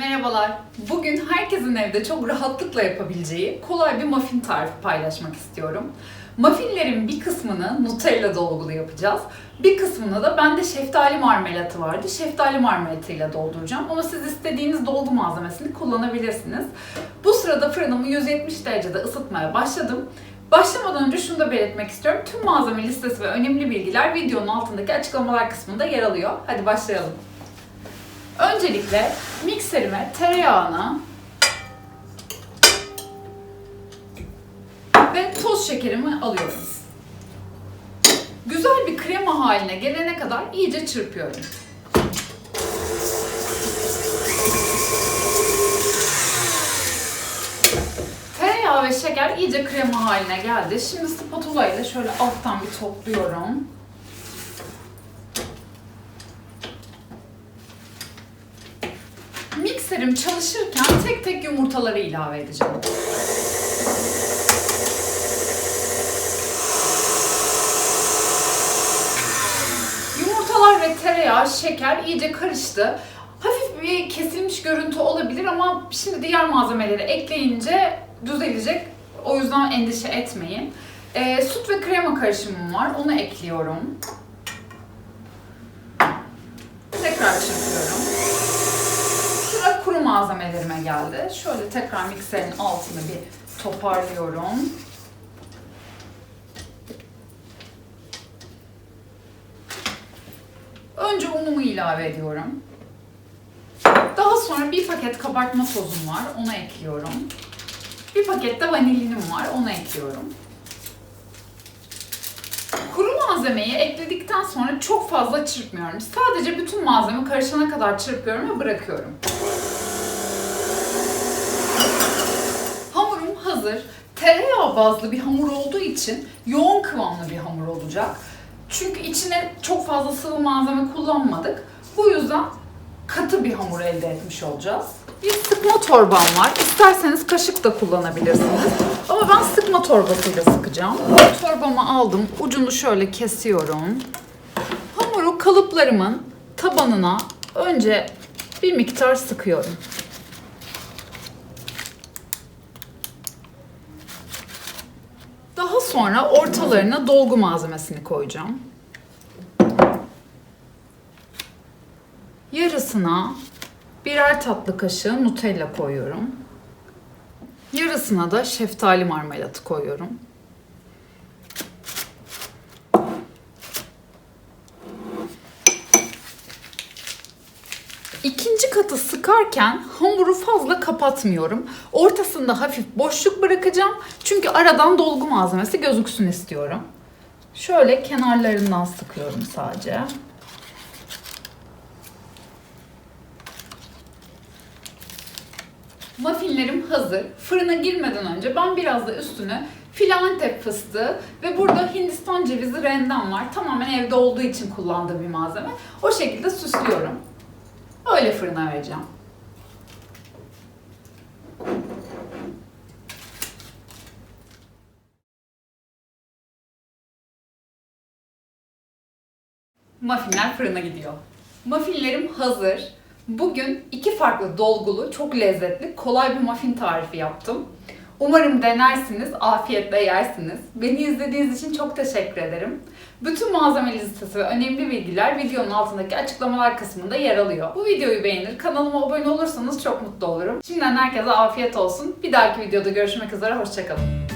Merhabalar. Bugün herkesin evde çok rahatlıkla yapabileceği kolay bir muffin tarifi paylaşmak istiyorum. Muffinlerin bir kısmını Nutella dolgulu yapacağız. Bir kısmını da bende şeftali marmelatı vardı. Şeftali marmelatıyla dolduracağım. Ama siz istediğiniz dolgu malzemesini kullanabilirsiniz. Bu sırada fırınımı 170 derecede ısıtmaya başladım. Başlamadan önce şunu da belirtmek istiyorum. Tüm malzeme listesi ve önemli bilgiler videonun altındaki açıklamalar kısmında yer alıyor. Hadi başlayalım. Öncelikle mikserime tereyağını ve toz şekerimi alıyorum. Güzel bir krema haline gelene kadar iyice çırpıyorum. Tereyağı ve şeker iyice krema haline geldi. Şimdi spatula ile şöyle alttan bir topluyorum. Mikserim çalışırken tek tek yumurtaları ilave edeceğim. Yumurtalar ve tereyağı, şeker iyice karıştı. Hafif bir kesilmiş görüntü olabilir ama şimdi diğer malzemeleri ekleyince düzelecek. O yüzden endişe etmeyin. Ee, süt ve krema karışımım var. Onu ekliyorum. Tekrar çırpıyorum. Sıra kuru malzemelerime geldi. Şöyle tekrar mikserin altını bir toparlıyorum. Önce unumu ilave ediyorum. Daha sonra bir paket kabartma tozum var. Onu ekliyorum. Bir paket de vanilinim var. Onu ekliyorum. Kuru malzemeyi ekledikten sonra çok fazla çırpmıyorum. Sadece bütün malzeme karışana kadar çırpıyorum ve bırakıyorum. Hazır. Tereyağı bazlı bir hamur olduğu için yoğun kıvamlı bir hamur olacak. Çünkü içine çok fazla sıvı malzeme kullanmadık. Bu yüzden katı bir hamur elde etmiş olacağız. Bir sıkma torbam var. İsterseniz kaşık da kullanabilirsiniz. Ama ben sıkma torbasıyla sıkacağım. Torbamı aldım. Ucunu şöyle kesiyorum. Hamuru kalıplarımın tabanına önce bir miktar sıkıyorum. Daha sonra ortalarına dolgu malzemesini koyacağım. Yarısına birer tatlı kaşığı Nutella koyuyorum. Yarısına da şeftali marmelatı koyuyorum. İkinci katı sıkarken hamuru fazla kapatmıyorum. Ortasında hafif boşluk bırakacağım. Çünkü aradan dolgu malzemesi gözüksün istiyorum. Şöyle kenarlarından sıkıyorum sadece. Muffinlerim hazır. Fırına girmeden önce ben biraz da üstüne Filantep fıstığı ve burada Hindistan cevizi rendem var. Tamamen evde olduğu için kullandığım bir malzeme. O şekilde süslüyorum. Öyle fırına vereceğim. Muffinler fırına gidiyor. Muffinlerim hazır. Bugün iki farklı dolgulu, çok lezzetli, kolay bir muffin tarifi yaptım. Umarım denersiniz, afiyetle yersiniz. Beni izlediğiniz için çok teşekkür ederim. Bütün malzeme listesi ve önemli bilgiler videonun altındaki açıklamalar kısmında yer alıyor. Bu videoyu beğenir, kanalıma abone olursanız çok mutlu olurum. Şimdiden herkese afiyet olsun. Bir dahaki videoda görüşmek üzere, hoşçakalın.